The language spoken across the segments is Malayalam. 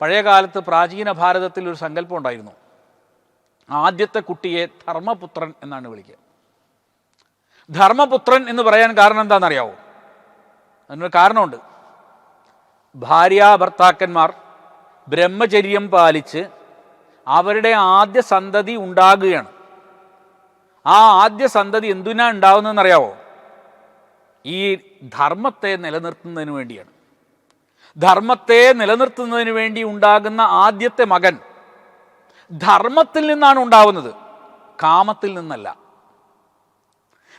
പഴയ കാലത്ത് പ്രാചീന ഭാരതത്തിൽ ഒരു സങ്കല്പം ഉണ്ടായിരുന്നു. ആദ്യത്തെ കുട്ടിയെ ധർമ്മപുത്രൻ എന്നാണ് വിളിക്കുക. ധർമ്മപുത്രൻ എന്ന് പറയാൻ കാരണം എന്താണെന്നറിയാവോ? അതിനൊരു കാരണമുണ്ട്. ഭാര്യ ഭർത്താക്കന്മാർ ബ്രഹ്മചര്യം പാലിച്ച് അവരുടെ ആദ്യ സന്തതി ഉണ്ടാകുകയാണ്. ആ ആദ്യ സന്തതി എന്തിനാ ഉണ്ടാവുന്നതെന്നറിയാവോ? ഈ ധർമ്മത്തെ നിലനിർത്തുന്നതിന് വേണ്ടിയാണ്. ധർമ്മത്തെ നിലനിർത്തുന്നതിന് വേണ്ടി ഉണ്ടാകുന്ന ആദ്യത്തെ മകൻ ധർമ്മത്തിൽ നിന്നാണ് ഉണ്ടാവുന്നത്. കാമത്തിൽ നിന്നല്ല.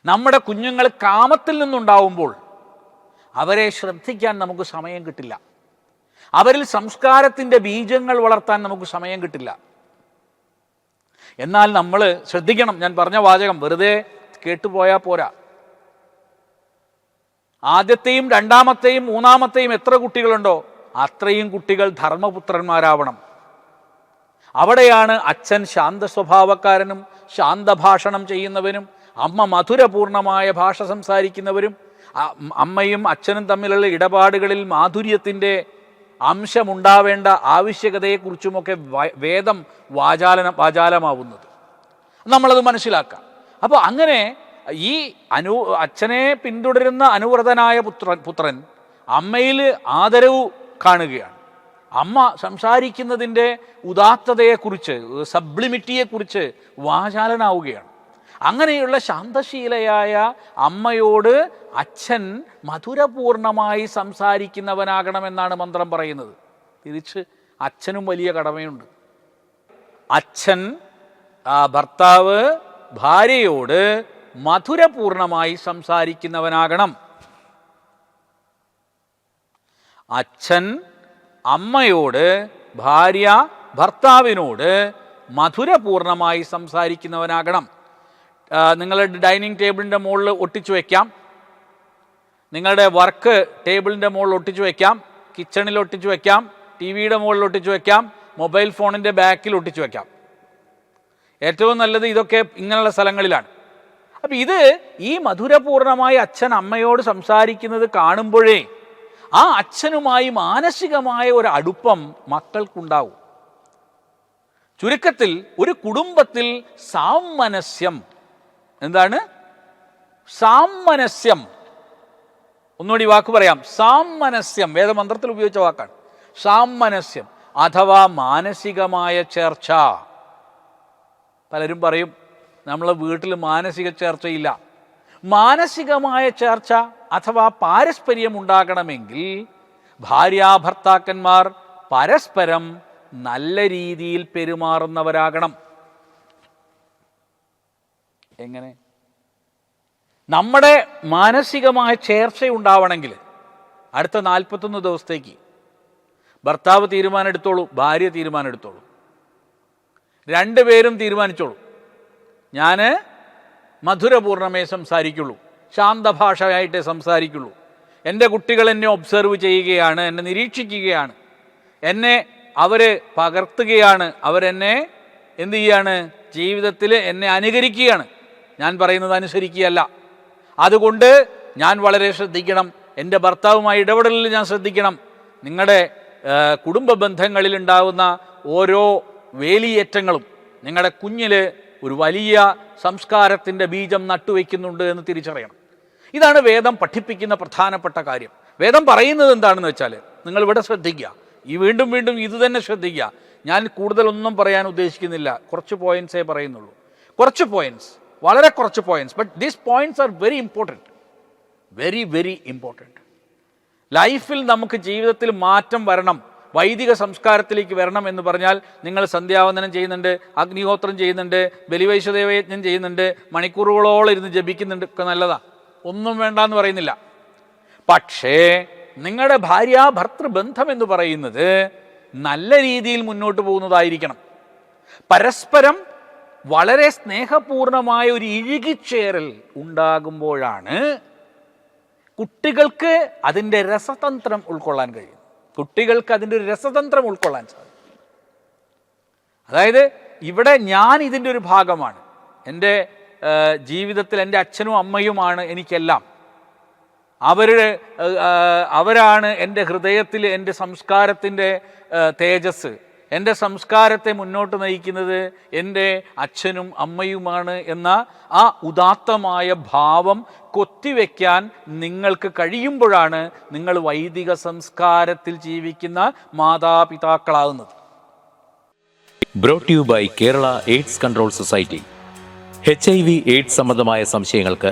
നമ്മുടെ കുഞ്ഞുങ്ങൾ കാമത്തിൽ നിന്നുണ്ടാവുമ്പോൾ അവരെ ശ്രദ്ധിക്കാൻ നമുക്ക് സമയം കിട്ടില്ല. അവരിൽ സംസ്കാരത്തിന്റെ ബീജങ്ങൾ വളർത്താൻ നമുക്ക് സമയം കിട്ടില്ല. എന്നാൽ നമ്മൾ ശ്രദ്ധിക്കണം. ഞാൻ പറഞ്ഞ വാചകം വെറുതെ കേട്ടുപോയാൽ പോരാ. ആദ്യത്തെയും രണ്ടാമത്തെയും മൂന്നാമത്തെയും എത്ര കുട്ടികളുണ്ടോ അത്രയും കുട്ടികൾ ധർമ്മപുത്രന്മാരാവണം. അവിടെയാണ് അച്ഛൻ ശാന്ത സ്വഭാവക്കാരനും ശാന്തഭാഷണം ചെയ്യുന്നവനും അമ്മ മധുരപൂർണമായ ഭാഷ സംസാരിക്കുന്നവരും അമ്മയും അച്ഛനും തമ്മിലുള്ള ഇടപാടുകളിൽ മാധുര്യത്തിന്റെ അംശമുണ്ടാവേണ്ട ആവശ്യകതയെക്കുറിച്ചുമൊക്കെ വേദം വാചാലന വാചാലമാവുന്നത്. നമ്മളത് മനസ്സിലാക്കാം. അപ്പോൾ അങ്ങനെ ഈ അനു അച്ഛനെ പിന്തുടരുന്ന അനുവ്രതനായ പുത്രൻ പുത്രൻ അമ്മയിൽ ആദരവ് കാണുകയാണ്. അമ്മ സംസാരിക്കുന്നതിന്റെ ഉദാത്തതയെക്കുറിച്ച് സബ്ലിമിറ്റിയെക്കുറിച്ച് വാചാലനാവുകയാണ്. അങ്ങനെയുള്ള ശാന്തശീലയായ അമ്മയോട് അച്ഛൻ മധുരപൂർണമായി സംസാരിക്കുന്നവനാകണമെന്നാണ് മന്ത്രം പറയുന്നത്. തിരിച്ച് അച്ഛനും വലിയ കടമയുണ്ട്. അച്ഛൻ ഭർത്താവ് ഭാര്യയോട് മധുരപൂർണമായി സംസാരിക്കുന്നവനാകണം. അച്ഛൻ അമ്മയോട് ഭാര്യ ഭർത്താവിനോട് മധുരപൂർണമായി സംസാരിക്കുന്നവനാകണം. നിങ്ങളുടെ ഡൈനിങ് ടേബിളിന്റെ മുകളിൽ ഒട്ടിച്ചു വയ്ക്കാം നിങ്ങളുടെ വർക്ക് ടേബിളിന്റെ മുകളിൽ ഒട്ടിച്ചു വയ്ക്കാം കിച്ചണിൽ ഒട്ടിച്ചു വയ്ക്കാം ടി വിയുടെ മുകളിൽ ഒട്ടിച്ചു വയ്ക്കാം മൊബൈൽ ഫോണിന്റെ ബാക്കിൽ ഒട്ടിച്ചു വയ്ക്കാം ഏറ്റവും നല്ലത് ഇതൊക്കെ ഇങ്ങനെയുള്ള സ്ഥലങ്ങളിലാണ്. അപ്പം ഇത് ഈ മധുരപൂർണമായ അച്ഛൻ അമ്മയോട് സംസാരിക്കുന്നത് കാണുമ്പോഴേ ആ അച്ഛനുമായി മാനസികമായ ഒരു അടുപ്പം മക്കൾക്കുണ്ടാവും. ചുരുക്കത്തിൽ ഒരു കുടുംബത്തിൽ സാമനസ്യം. എന്താണ്? സാമനസ്യം. ഒന്നുകൂടി വാക്ക് പറയാം. സാമനസ്യം. വേദമന്ത്രത്തിൽ ഉപയോഗിച്ച വാക്കാണ്. സാമനസ്യം. അഥവാ മാനസികമായ ചേർച്ച. പലരും പറയും നമ്മളെ വീട്ടിൽ മാനസിക ചേർച്ചയില്ല. മാനസികമായ ചർച്ച അഥവാ പാരസ്പര്യം ഉണ്ടാകണമെങ്കിൽ ഭാര്യാഭർത്താക്കന്മാർ പരസ്പരം നല്ല രീതിയിൽ പെരുമാറുന്നവരാകണം. എങ്ങനെ? നമ്മുടെ മാനസികമായ ചേർച്ച ഉണ്ടാവണമെങ്കിൽ അടുത്ത നാൽപ്പത്തൊന്ന് ദിവസത്തേക്ക് ഭർത്താവ് തീരുമാനം എടുത്തോളൂ ഭാര്യ തീരുമാനം എടുത്തോളൂ രണ്ടുപേരും തീരുമാനിച്ചോളൂ. ഞാൻ മധുരപൂർണമേ സംസാരിക്കുള്ളൂ. ശാന്തഭാഷയായിട്ടേ സംസാരിക്കുള്ളൂ. എന്റെ കുട്ടികൾ എന്നെ ഒബ്സർവ് ചെയ്യുകയാണ് എന്നെ നിരീക്ഷിക്കുകയാണ്. എന്നെ അവർ പകർത്തുകയാണ് അവരെന്നെ എന്തു ചെയ്യാണ്? ജീവിതത്തിൽ എന്നെ അനുകരിക്കുകയാണ്. ഞാൻ പറയുന്നത് അനുസരിക്കുകയല്ല. അതുകൊണ്ട് ഞാൻ വളരെ ശ്രദ്ധിക്കണം. എന്റെ ഭർത്താവുമായി ഇടപെടലിൽ ഞാൻ ശ്രദ്ധിക്കണം. നിങ്ങളുടെ കുടുംബ ബന്ധങ്ങളിൽ ഉണ്ടാകുന്ന ഓരോ വേലിയേറ്റങ്ങളും നിങ്ങളുടെ കുഞ്ഞിൽ ഒരു വലിയ സംസ്കാരത്തിന്റെ ബീജം നട്ടുവെക്കുന്നുണ്ട് എന്ന് തിരിച്ചറിയണം. ഇതാണ് വേദം പഠിപ്പിക്കുന്ന പ്രധാനപ്പെട്ട കാര്യം. വേദം പറയുന്നത് എന്താണെന്ന് വെച്ചാൽ നിങ്ങൾ ഇവിടെ ശ്രദ്ധിക്കുക. ഈ വീണ്ടും വീണ്ടും ഇത് തന്നെ ശ്രദ്ധിക്കുക. ഞാൻ കൂടുതലൊന്നും പറയാൻ ഉദ്ദേശിക്കുന്നില്ല. കുറച്ച് പോയിന്റ്സേ പറയുന്നുള്ളൂ. കുറച്ച് പോയിന്റ്സ് വളരെ കുറച്ച് points but these points are very important very very important ലൈഫിൽ നമുക്ക് ജീവിതത്തിൽ മാറ്റം വരണം. വൈദിക സംസ്കാരത്തിലേക്ക് വരണം എന്ന് പറഞ്ഞാൽ നിങ്ങൾ സന്ധ്യാവന്ദനം ചെയ്യുന്നുണ്ട് അഗ്നിഹോത്രം ചെയ്യുന്നുണ്ട് ബലിവൈശ്വദേവയജ്ഞം ചെയ്യുന്നുണ്ട് മണിക്കൂറുകളോളം ഇരുന്ന് ജപിക്കുന്നുണ്ട് ഒക്കെ നല്ലതാ. ഒന്നും വേണ്ട എന്ന് പറയുന്നില്ല. പക്ഷേ നിങ്ങളുടെ ഭാര്യ ഭർത്തൃബന്ധം എന്ന് പറയുന്നത് നല്ല രീതിയിൽ മുന്നോട്ട് പോകുന്നതായിരിക്കണം. പരസ്പരം വളരെ സ്നേഹപൂർണമായ ഒരു ഇഴുകിച്ചേരൽ ഉണ്ടാകുമ്പോഴാണ് കുട്ടികൾക്ക് അതിന്റെ രസതന്ത്രം ഉൾക്കൊള്ളാൻ കഴിയും കുട്ടികൾക്ക് അതിന്റെ ഒരു രസതന്ത്രം ഉൾക്കൊള്ളാൻ സാധിക്കും. അതായത് ഇവിടെ ഞാൻ ഇതിന്റെ ഒരു ഭാഗമാണ്. എന്റെ ജീവിതത്തിൽ എന്റെ അച്ഛനും അമ്മയുമാണ് എനിക്കെല്ലാം. അവരുടെ അവരാണ് എന്റെ ഹൃദയത്തിൽ എന്റെ സംസ്കാരത്തിന്റെ തേജസ് എന്റെ സംസ്കാരത്തെ മുന്നോട്ട് നയിക്കുന്നത് എന്റെ അച്ഛനും അമ്മയുമാണ് എന്ന ആ ഉദാത്തമായ ഭാവം കൊത്തിവെക്കാൻ നിങ്ങൾക്ക് കഴിയുമ്പോഴാണ് നിങ്ങൾ വൈദിക സംസ്കാരത്തിൽ ജീവിക്കുന്ന മാതാപിതാക്കളാകുന്നത്. Brought you by Kerala AIDS control society H I V AIDS സംബന്ധമായ സംശയങ്ങൾക്ക്